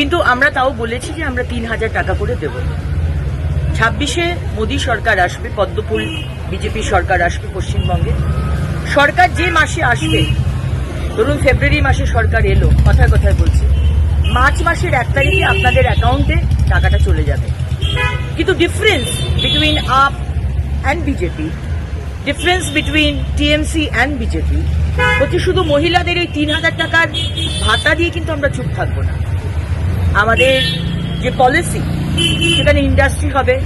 কিন্তু আমরা তাও বলেছি যে আমরা তিন হাজার টাকা করে দেব। ছাব্বিশে মোদী সরকার আসবে, পদ্মফুল বিজেপি সরকার আসবে পশ্চিমবঙ্গে। সরকার যে মাসে আসবে, ধরুন ফেব্রুয়ারি মাসে সরকার এলো, কথায় কথায় বলছি, মার্চ মাসের এক তারিখে আপনাদের অ্যাকাউন্টে টাকাটা চলে যাবে। কিন্তু difference between AAP and BJP difference between TMC and BJP হচ্ছে শুধু মহিলাদের এই তিন হাজার টাকার ভাতা দিয়ে কিন্তু আমরা চুপ থাকব না। আমাদের যে পলিসি সেখানে ইন্ডাস্ট্রি হবে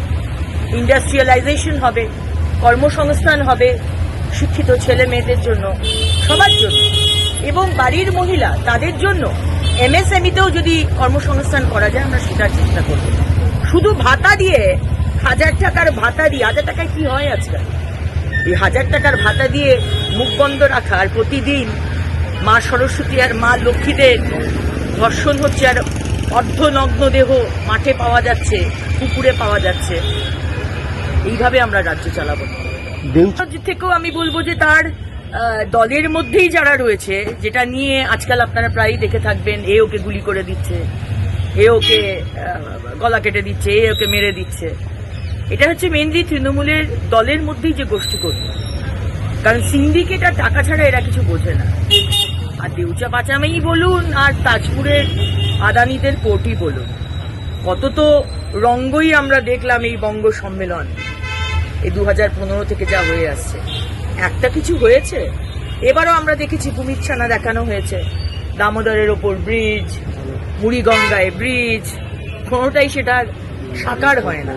ইন্ডাস্ট্রিয়ালাইজেশন হবে, কর্মসংস্থান হবে, শিক্ষিত ছেলে মেয়েদের জন্য, সবার জন্য। এবং বাড়ির মহিলা, তাদের জন্য এমএসএমইতেও যদি কর্মসংস্থান করা যায়, আমরা সেটার চেষ্টা করব। শুধু ভাতা দিয়ে হাজার টাকার ভাতা দিয়ে, হাজার টাকায় কি হয় আজকাল? এই হাজার টাকার ভাতা দিয়ে মুখ বন্ধ রাখা, আর প্রতিদিন মা সরস্বতী আর মা লক্ষ্মীদের ধর্ষণ হচ্ছে, আর অর্ধনগ্ন দেহ মাঠে পাওয়া যাচ্ছে পুকুরে পাওয়া যাচ্ছে। এইভাবে আমরা রাজ্য চালাবো। থেকেও আমি বলব যে তার দলের মধ্যেই যারা রয়েছে যেটা নিয়ে আজকাল আপনারা প্রায়ই দেখে থাকবেন এ ওকে গুলি করে দিচ্ছে এ ওকে গলা কেটে দিচ্ছে এ ওকে মেরে দিচ্ছে। এটা হচ্ছে মেনলি তৃণমূলের দলের মধ্যেই যে গোষ্ঠী কর্মী কারণ সিন্ডিকেট আর টাকা ছাড়া এরা কিছু বোঝে না। আর দেউচা পাচামেই বলুন আর তাজপুরের আদানিদের কোটি বলুন। কত তো রঙ্গই আমরা দেখলাম এই বঙ্গ সম্মেলন। এই দু হাজার পনেরো থেকে যা হয়ে আসছে। একটা কিছু হয়েছে? এবারও আমরা দেখেছি ভূমিচ্ছানা দেখানো হয়েছে। দামোদরের ওপর ব্রিজ, বুড়িগঙ্গায় ব্রিজ, কোনোটাই সেটার সাকার হয় না।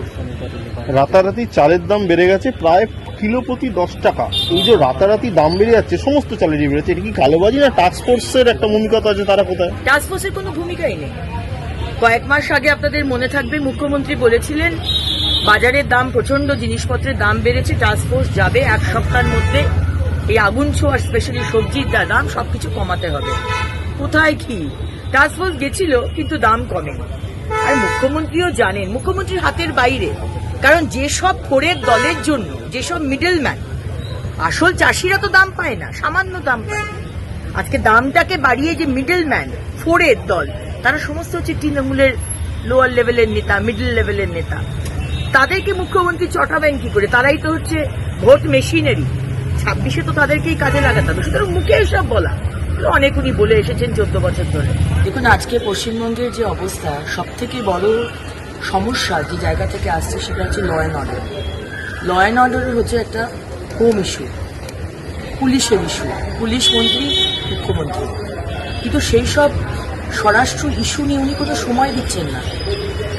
রাতারাতি চালের দাম বেড়ে গেছে প্রায় কিলো প্রতি দশ টাকা। এই যে রাতারাতি দাম বেড়ে যাচ্ছে সমস্ত চালেরই বেড়েছে এটা কি কালোবাজি না টাস্ক ফোর্সের একটা ভূমিকা আছে তারা কোথায়? টাস্কফোর্সের কোনো ভূমিকাই নেই। কয়েক মাস আগে আপনাদের মনে থাকবে মুখ্যমন্ত্রী বলেছিলেন বাজারের দাম প্রচণ্ড জিনিসপত্রের দাম বেড়েছে টাস্কফোর্স যাবে এক সপ্তাহের মধ্যে। এই আগুন ছোঁয়ার স্পেশালি সবজির দাম সবকিছু কমাতে হবে। কোথায় কি? টাস্কফোর্স গেছিল কিন্তু দাম কমেনি। আর মুখ্যমন্ত্রীও জানেন, মুখ্যমন্ত্রীর হাতের বাইরে। কারণ যেসব ফোরের দলের জন্য, যেসব মিডলম্যান আসল চাষিরা তো দাম পায় না, সামান্য দাম পায় আজকে দামটাকে বাড়িয়ে যে মিডলম্যান ফোরের দল, তারা সমস্ত হচ্ছে তৃণমূলের লোয়ার লেভেলের নেতা মিডল লেভেলের নেতা। তাদেরকে মুখ্যমন্ত্রী চটাবেন কি করে? তারাই তো হচ্ছে ভোট মেশিনারি ছাব্বিশে তো তাদেরকেই কাজে লাগাতে হবে। সুতরাং মুখে এসব বলা। এগুলো অনেক উনি বলে এসেছেন চোদ্দ বছর ধরে। দেখুন, আজকে পশ্চিমবঙ্গের যে অবস্থা সব থেকে বড় সমস্যা যে জায়গা থেকে আসছে সেটা হচ্ছে law and order law and অর্ডারের হচ্ছে একটা হোম ইস্যু পুলিশের ইস্যু পুলিশ মন্ত্রী, মুখ্যমন্ত্রী। কিন্তু সেই সব স্বরাষ্ট্র ইস্যু নিয়ে উনি কোনো সময় দিচ্ছেন না।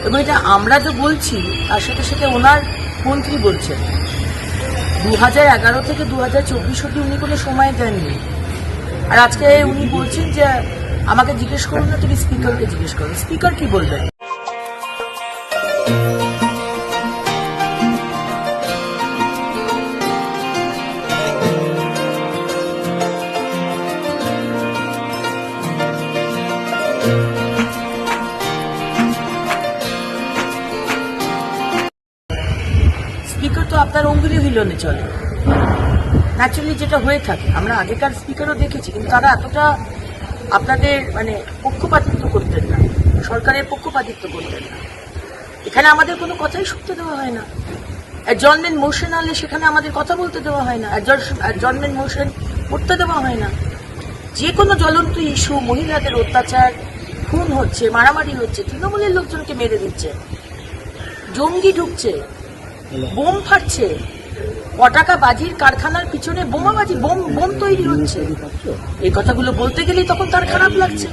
এবং এটা আমরা তো বলছি, তার সাথে সাথে ওনার মন্ত্রী বলছেন। দু হাজার এগারো থেকে দু হাজার চব্বিশ অব্দি উনি কোনো সময় দেননি। আর আজকে উনি বলছেন যে আমাকে জিজ্ঞেস করুন না তুমি স্পিকারকে জিজ্ঞেস করো স্পিকার কি বলবেন স্পিকার তো আপনার অঙ্গুলি হিলনে চলে। ন্যাচুরালি যেটা হয়ে থাকে, আমরা আগেকার স্পিকারও দেখেছি, কিন্তু তারা এতটা আপনাদের মানে পক্ষপাতিত্ব করতেন না, সরকারের পক্ষপাতিত্ব করতেন না। এখানে আমাদের কোনো কথাই শুনতে দেওয়া হয় না। অ্যাডজনমেন্ট মোশন আনলে সেখানে আমাদের কথা বলতে দেওয়া হয় না। অ্যাডজনমেন্ট মোশন করতে দেওয়া হয় না। যে কোনো জ্বলন্ত ইস্যু, মহিলাদের অত্যাচার, খুন হচ্ছে, মারামারি হচ্ছে, তৃণমূলের লোকজনকে মেরে দিচ্ছে। জঙ্গি ঢুকছে, বোম ফাটছে। পটাকা বাজির কারখানার পিছনে বোমাবাজি বোম বোম তৈরি হচ্ছে। এই কথাগুলো বলতে গেলেই তখন তার খারাপ লাগছে।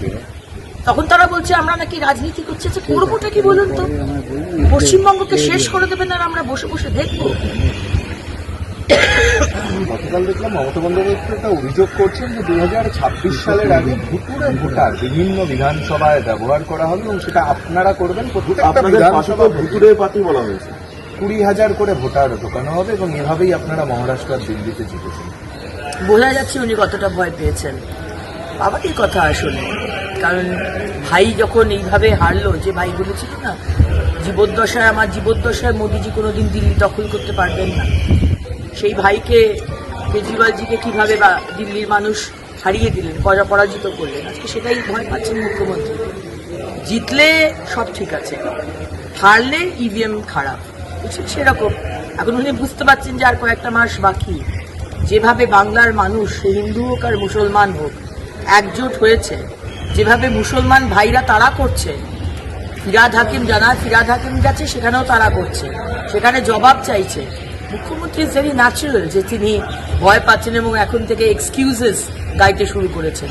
তখন তারা বলছে আমরা নাকি রাজনীতি করছি যে করবোটা কি বলুন তো? পশ্চিমবঙ্গকে শেষ করে দেবেন আর আমরা বসে বসে দেখব। গতকাল দেখলাম মমতা বন্দ্যোপাধ্যায় একটা অভিযোগ করছেন যে দুই সালের আগে ভুতুরে ভোটার বিভিন্ন বিধানসভায় ব্যবহার করা হবে এবং সেটা আপনারা করবেন। প্রত্যেকটা বিধানসভা তো ভুতুরে পার্টি বলা হয়েছে। কুড়ি হাজার করে ভোটার ঢোকানো হবে এবং এভাবেই আপনারা মহারাষ্ট্র আর দিল্লিতে জিতেছেন। বোঝা যাচ্ছে উনি কতটা ভয় পেয়েছেন। বাবারই কথা আসলে, কারণ ভাই যখন এইভাবে হারলো যে ভাই বলেছিল না, জীবদ্দশায়, আমার জীবদ্দশায় মোদিজি কোনোদিন দিল্লি দখল করতে পারবেন না। সেই ভাইকে কেজরিওয়ালজিকে কীভাবে বা দিল্লির মানুষ হারিয়ে দিলেন, পরা- পরাজিত করলেন, আজকে সেটাই ভয় পাচ্ছেন মুখ্যমন্ত্রী। জিতলে সব ঠিক আছে, হারলে ইভিএম খারাপ। বুঝছেন? সেরকম। এখন উনি বুঝতে পারছেন যে আর কয়েকটা মাস বাকি। যেভাবে বাংলার মানুষ হিন্দু হোক আর মুসলমান হোক, একজোট হয়েছে, যেভাবে মুসলমান ভাইরা তারা করছে, ফিরাদ হাকিম জানা ফিরাদ হাকিম গেছে, সেখানেও তারা করছে। সেখানে জবাব চাইছে। মুখ্যমন্ত্রী ভেরি ন্যাচারাল যে তিনি ভয় পাচ্ছেন এবং এখন থেকে এক্সকিউজেস গাইতে শুরু করেছেন।